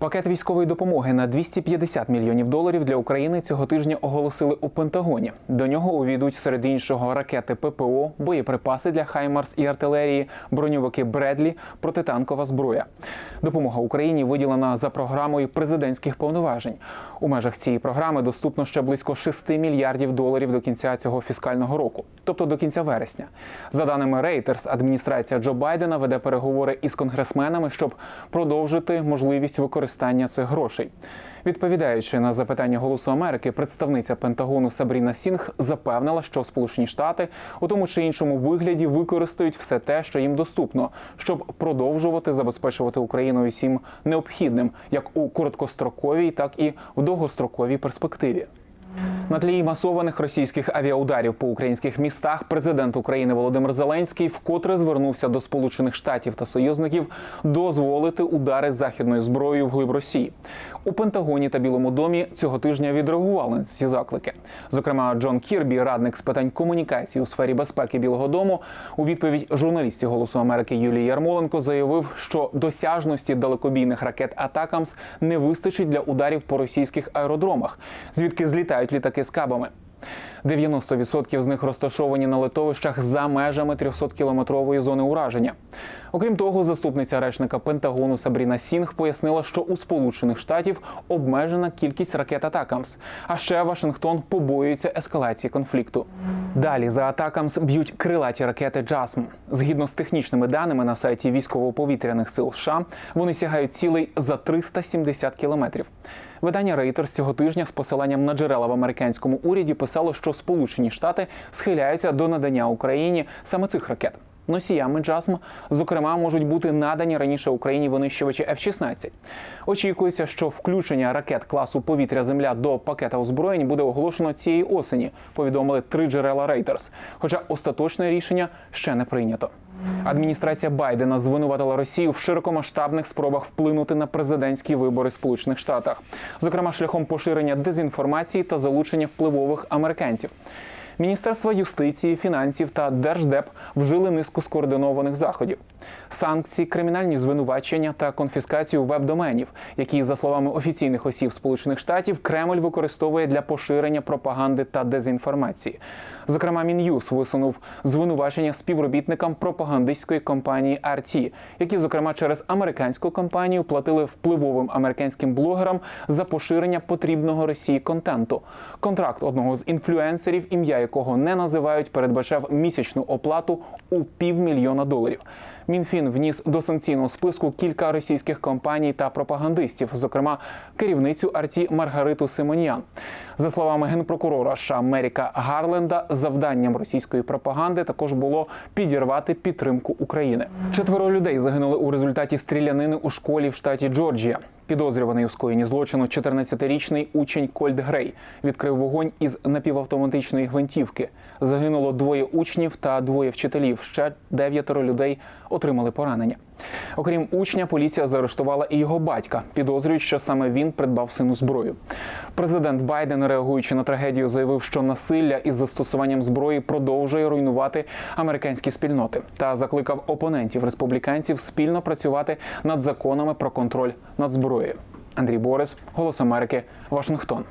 Пакет військової допомоги на 250 мільйонів доларів для України цього тижня оголосили у Пентагоні. До нього увійдуть серед іншого ракети ППО, боєприпаси для Хаймарс і артилерії, броньовики Бредлі, протитанкова зброя. Допомога Україні виділена за програмою президентських повноважень. У межах цієї програми доступно ще близько 6 мільярдів доларів до кінця цього фіскального року, тобто до кінця вересня. За даними Reuters, адміністрація Джо Байдена веде переговори із конгресменами, щоб продовжити можливість використання цих грошей. Відповідаючи на запитання Голосу Америки, представниця Пентагону Сабріна Сінг запевнила, що Сполучені Штати у тому чи іншому вигляді використають все те, що їм доступно, щоб продовжувати забезпечувати Україну усім необхідним, як у короткостроковій, так і в довгостроковій перспективі. На тлі масованих російських авіаударів по українських містах президент України Володимир Зеленський вкотре звернувся до Сполучених Штатів та союзників дозволити удари західною зброєю вглиб Росії. У Пентагоні та Білому домі цього тижня відреагували ці заклики. Зокрема, Джон Кірбі, радник з питань комунікації у сфері безпеки Білого Дому, у відповідь журналісті Голосу Америки Юлії Ярмоленко заявив, що досяжності далекобійних ракет Атакамс не вистачить для ударів по російських аеродромах, звідки злітають літаки з кабами. 90% з них розташовані на литовищах за межами 300-кілометрової зони ураження. Окрім того, заступниця речника Пентагону Сабріна Сінг пояснила, що у Сполучених Штатів обмежена кількість ракет Атакамс. А ще Вашингтон побоюється ескалації конфлікту. Далі за Атакамс б'ють крилаті ракети Джасм. Згідно з технічними даними на сайті військово-повітряних сил США, вони сягають цілий за 370 кілометрів. Видання Reuters цього тижня з посиланням на джерела в американському уряді писало, що Сполучені Штати схиляються до надання Україні саме цих ракет. Носіями Джасм, зокрема, можуть бути надані раніше Україні винищувачі F-16. Очікується, що включення ракет класу повітря-земля до пакета озброєнь буде оголошено цієї осені. Повідомили три джерела Reuters. Хоча остаточне рішення ще не прийнято. Адміністрація Байдена звинуватила Росію в широкомасштабних спробах вплинути на президентські вибори Сполучених Штатах, зокрема шляхом поширення дезінформації та залучення впливових американців. Міністерства юстиції, фінансів та держдеп вжили низку скоординованих заходів: санкції, кримінальні звинувачення та конфіскацію веб-доменів, які, за словами офіційних осіб Сполучених Штатів, Кремль використовує для поширення пропаганди та дезінформації. Зокрема, Мін'юз висунув звинувачення співробітникам пропагандистської компанії RT, які, зокрема, через американську компанію платили впливовим американським блогерам за поширення потрібного Росії контенту. Контракт одного з інфлюенсерів, ім'я якого не називають, передбачав місячну оплату у півмільйона доларів. Мінфін вніс до санкційного списку кілька російських компаній та пропагандистів, зокрема керівницю Арті Маргариту Симоніан. За словами генпрокурора США Меріка Гарленда, завданням російської пропаганди також було підірвати підтримку України. Четверо людей загинули у результаті стрілянини у школі в штаті Джорджія. Підозрюваний у скоєнні злочину 14-річний учень Кольт Грей відкрив вогонь із напівавтоматичної гвинтівки. Загинуло двоє учнів та двоє вчителів. Ще дев'ятеро людей отримали поранення. Окрім учня, поліція заарештувала і його батька. Підозрюють, що саме він придбав сину зброю. Президент Байден, реагуючи на трагедію, заявив, що насилля із застосуванням зброї продовжує руйнувати американські спільноти та закликав опонентів республіканців спільно працювати над законами про контроль над зброєю. Андрій Борис, Голос Америки, Вашингтон.